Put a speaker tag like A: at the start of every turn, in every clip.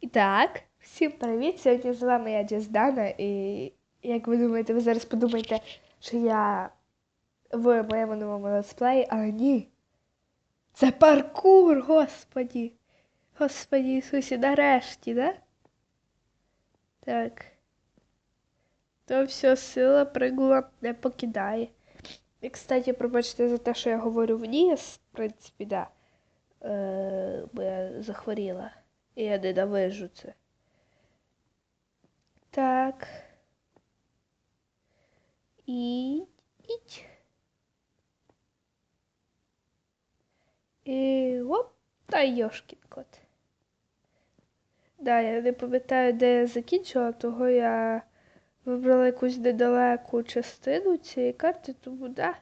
A: І так, всім привіт! Сьогодні з вами я Діздана, і як ви думаєте, ви зараз подумаєте, що я в моєму новому летсплеї, але ні. Це паркур, господі! Господі Ісусі, нарешті, да? Так. То все, сила пригула не покидає. І, кстати, пробачте за те, що я говорю вниз, в принципі, да. Е, бо я захворіла. І я ненавижу це. Так. І. Іть. І оп, та йошкін кот. Да, я не пам'ятаю, де я закінчила, того я вибрала якусь недалеку частину цієї карти, тому да.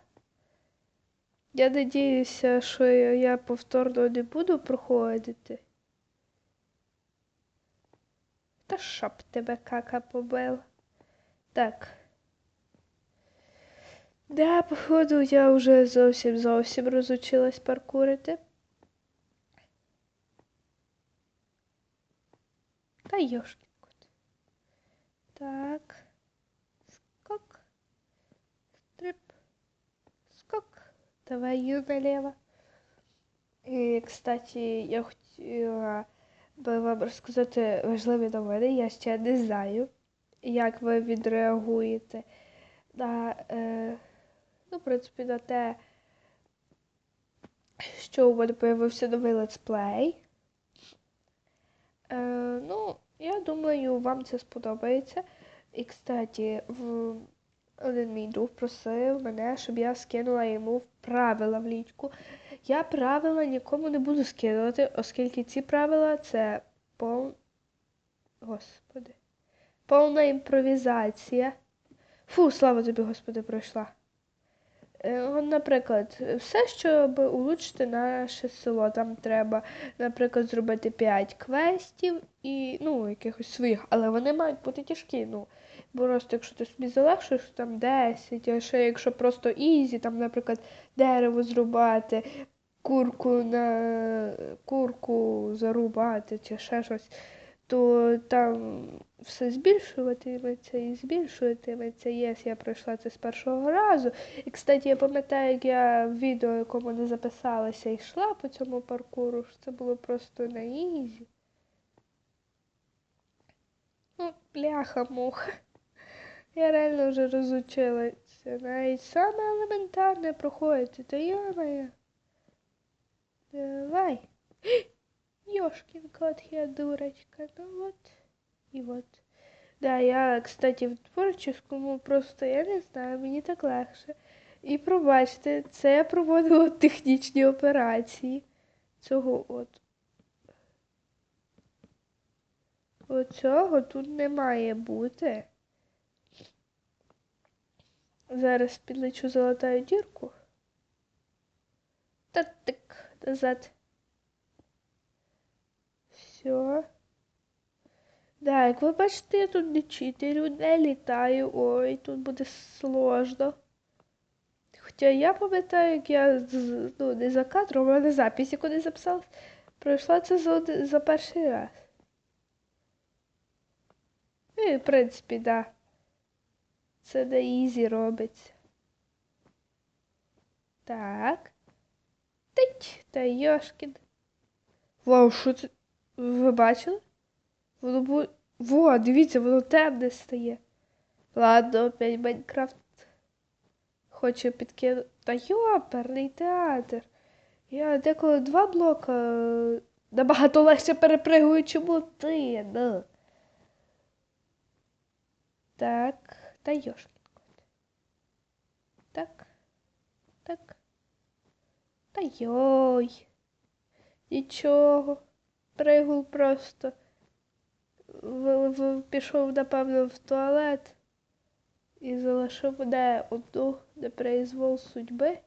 A: Я надіюся, що я повторно не буду проходити. Та щоб тебе кака побила. Так. Да, походу, я вже зовсім зовсім розучилась паркурити. Та йошкін кот. Так. Скок. Стрип. Скок. Давай її налево. І, кстати, я хотіла би вам розказати важливі новини. Я ще не знаю, як ви відреагуєте на, е, ну, в принципі, на те, що у мене появився новий летсплей. Е, ну, я думаю, вам це сподобається. І, кстати, в... один мій друг просив мене, щоб я скинула йому правила в лічку. Я правила нікому не буду скидувати, оскільки ці правила це пол... Господи. Повна імпровізація. Фу, слава тобі, Господи, пройшла. Е, Наприклад, все, щоб улучшити наше село, там треба, наприклад, зробити 5 квестів і, ну, якихось своїх, але вони мають бути тяжкі. ну, просто, якщо ти собі залегшиш, там 10, а ще якщо просто ізі, там, наприклад, дерево зрубати, курку на курку зарубати чи ще щось, то там все збільшуватиметься і збільшуватиметься. Єс, я пройшла це з першого разу. І, кстати, я пам'ятаю, як я в відео, якому не записалася, йшла по цьому паркуру, що це було просто на ізі. Ну, бляха-муха. Я реально вже розучилася. Навіть саме елементарне проходити, та я Давай. Ёшкин кот, я дурочка. Ну вот. И вот. Да, я, кстати, в творческому просто, я не знаю, мені так легше. І пробачте, це я проводила технічні операції. Цього от. Оцього тут не має бути. Зараз підлечу золотаю дірку. Та тик назад. Все. Да, як ви бачите, я тут не читерю, не літаю. Ой, тут буде сложно. Хоча я пам'ятаю, як я ну, не за кадром, а на записі, куди записалась, пройшла це за, за перший раз. І, в принципі, да. Це на ізі робиться. Так. Та Йошкін. Вау, що це? Ви бачили? Воно було... Во, дивіться, воно темне стає. Ладно, опять Майнкрафт. Хоче підкинути. Та йоперний театр. Я деколи два блока набагато легше перепригую, чому ти, ну. Так, та йошкін. Так. Так. Та йой. Нічого. Пригул просто в, в, пішов, напевно, в туалет і залишив мене одну на произвол судьби.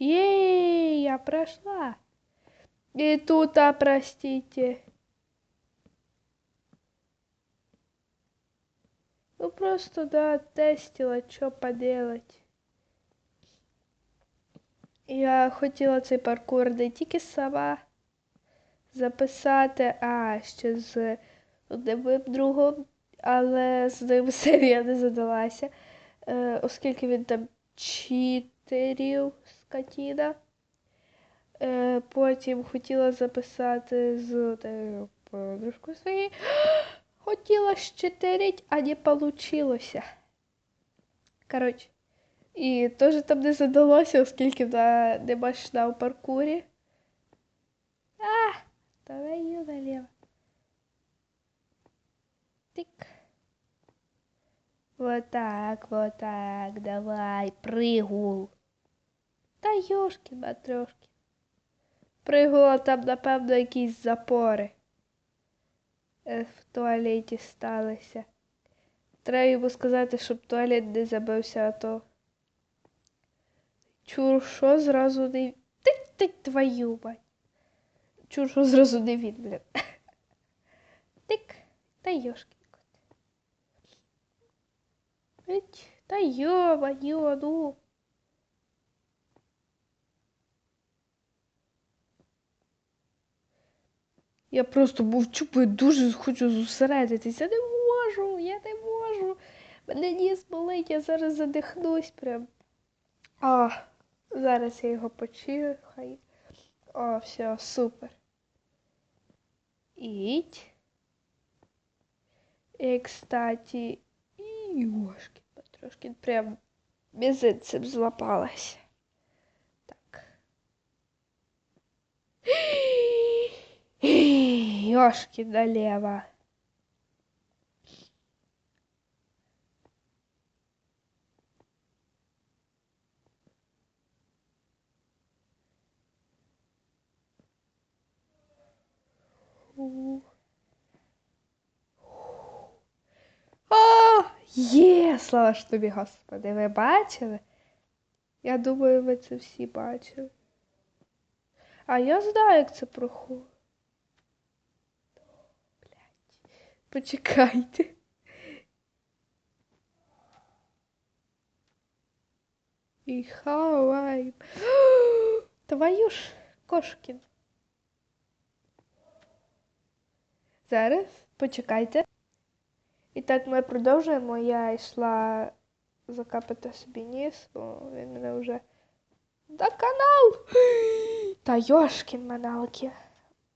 A: Ей, я прошла. И тут, а, простите. Просто, да, тестила, что поделать. Я хотіла цей паркур не тільки сама записати, а ще з одним другом, але з ним серія не задалася, е, оскільки він там читерів скотіна. Е, потім хотіла записати з тією подружкою своєю. Хотіла щитерить, а не получилося. Коротше. І теж там не задалося, оскільки вона не бачила у паркурі. А, давай її наліво. Тик. Вот так, вот так, давай, пригул. Та йошки матрешки. Пригула там, напевно, якісь запори в туалеті сталися. Треба йому сказати, щоб туалет не забився, а то. Чур, що зразу не. Ти, ти, твою мать. Чур, що зразу не він, блін. Тик, та йошки. Ить, Та йома, йо, Я просто мовчу, бо дуже хочу зосередитися. Я не можу, я не можу. Мене ніс болить, я зараз задихнусь прям. А, зараз я його почихаю. О, все, супер. Іть. І, кстати, і йошки, потрошки прям мізинцем злапалась. Так. Ёшки налево. О, є, слава ж тобі, Господи, ви бачили? Я думаю, ви це всі бачили. А я знаю, як це проходить. Почекайте. І хавай. Твою ж кошкін. Зараз почекайте. І так ми продовжуємо. Я йшла закапати собі ніс, бо він мене вже. Да канал! Та йошкін маналки.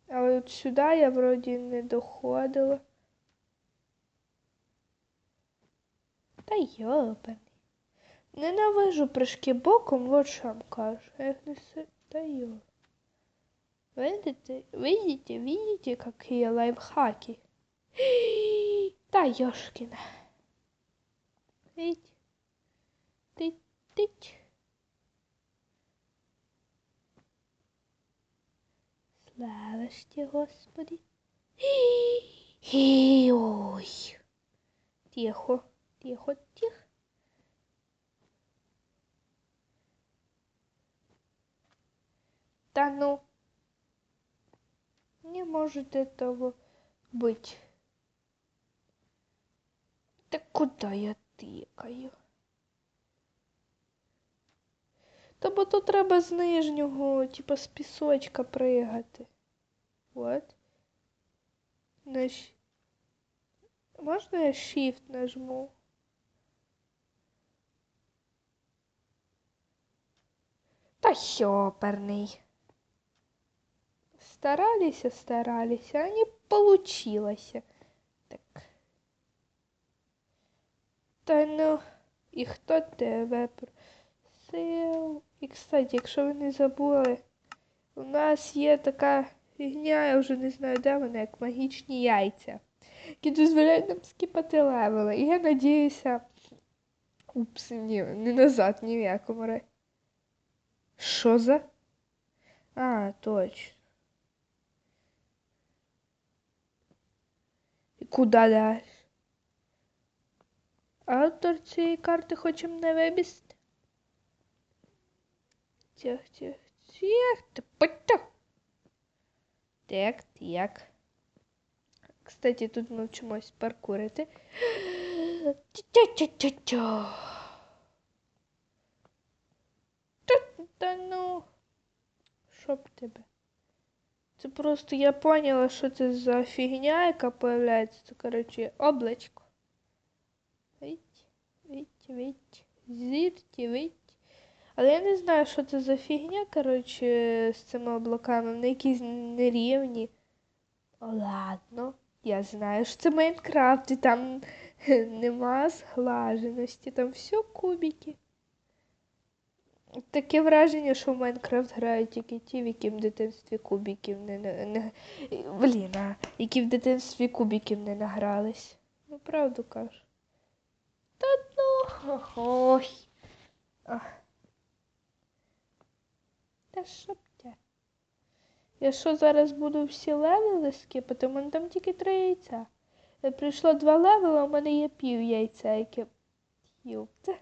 A: Але от сюди я вроді не доходила. Та йобаний. Ненавижу прыжки боком, вот що вам кажу. Як не си... Та йоб. Видите, видите, видите, какие лайфхаки? Та ёшкина. Тыть, тыть, тыть. Слава ж тебе, Господи. І, ой. Тихо, тихо, тихо. Та ну. Не может этого быть. Та куди я тикаю? Та бо то треба з нижнього, типа з пісочка пригати. От. Наш... Можна я Shift нажму? Та ёперный. Старались, старались, а не получилось. Так. Та ну, і хто тебе просив? І, кстати, якщо ви не забули, у нас є така фігня, я вже не знаю, де вона, як магічні яйця, які дозволяють нам скіпати левели. І я надіюся. Упс, ні, не назад, ні в якому разі. Що за? А, точно. І куди далі? Автор цієї карти хоче мене вибісти. Тих, тих, тих, тих, Так, так. Кстати, тут ми вчимось паркурити. Тя-тя-тя-тя. Та ну, щоб тебе. Це просто я поняла, що це за фігня, яка появляється. Це, коротше, облачко. Вить, вить, вить, зірті, вить. Але я не знаю, що це за фігня, коротше, з цими облаками. Вони якісь нерівні. Ладно, я знаю, що це Майнкрафт, і там нема зглаженості, там все кубики. Таке враження, що в Майнкрафт грають тільки ті, в які в дитинстві кубиків не, не, не... Блін, а які в дитинстві кубиків не награлись. Ну, правду кажу. Та ну. Ой. Та що тя? Я що зараз буду всі левели скипати? У мене там тільки три яйця. Прийшло два левела, у мене є пів яйця, яке. Юпте.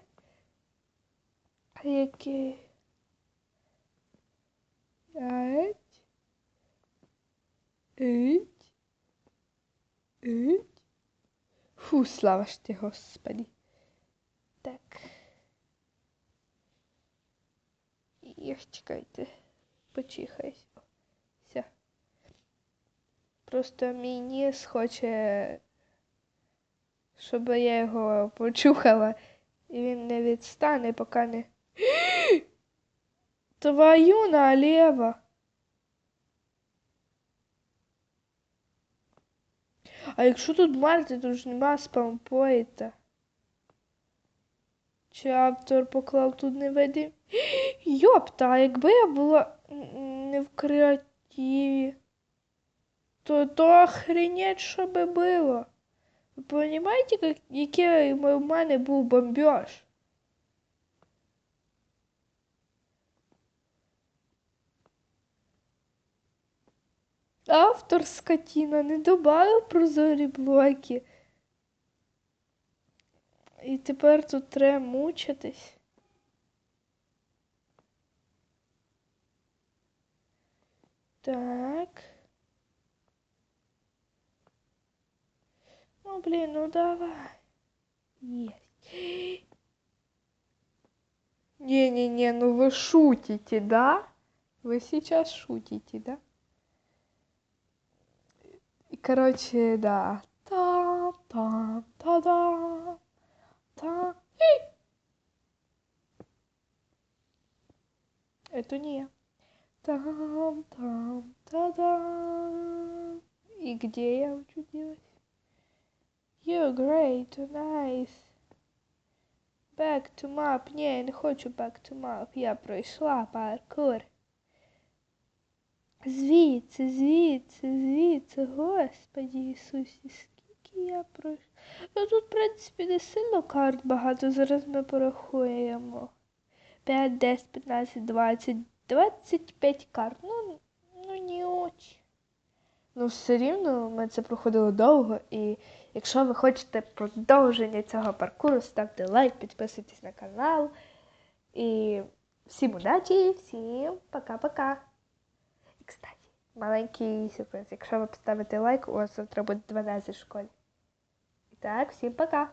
A: Яке. Ать. Ить. Ить. Фу, слава ж ти, Господи. Так. Їх чекайте. Почихайся. Просто мій ніс хоче, щоб я його почухала, і він не відстане, поки не. Твою налево. А якщо тут Марти, тут ж нема спампоїта. Чи автор поклав тут невидим? Йопта, а якби я була не в креативі, то то охренеть, що би було. Ви розумієте, як- який в мене був бомбеж? Автор скотіна не добавив прозорі блоки. І тепер тут треба мучитись. Так. Ну, блин, ну давай. Есть. Не-не-не, ну вы шутите, да? Вы сейчас шутите, да? И, короче, да. Та-та-та-да. Та. Это не я. Там, там, та-да. И где я учудилась? You're great, nice. Back to map. Ні, я не хочу back to map. Я пройшла паркур. Звідси, звідси, звідси, Господі Ісусі, скільки я пройшла. Ну тут, в принципі, не сильно карт багато, зараз ми порахуємо. 5, 10, 15, 20, 25 карт. Ну, ну не очень. Ну, все рівно ми це проходили довго, і якщо ви хочете продовження цього паркуру, ставте лайк, підписуйтесь на канал. І всім удачі, всім пока-пока. І, кстати, маленький сюрприз. Якщо ви поставите лайк, у вас завтра буде 12 в школі. І так, всім пока!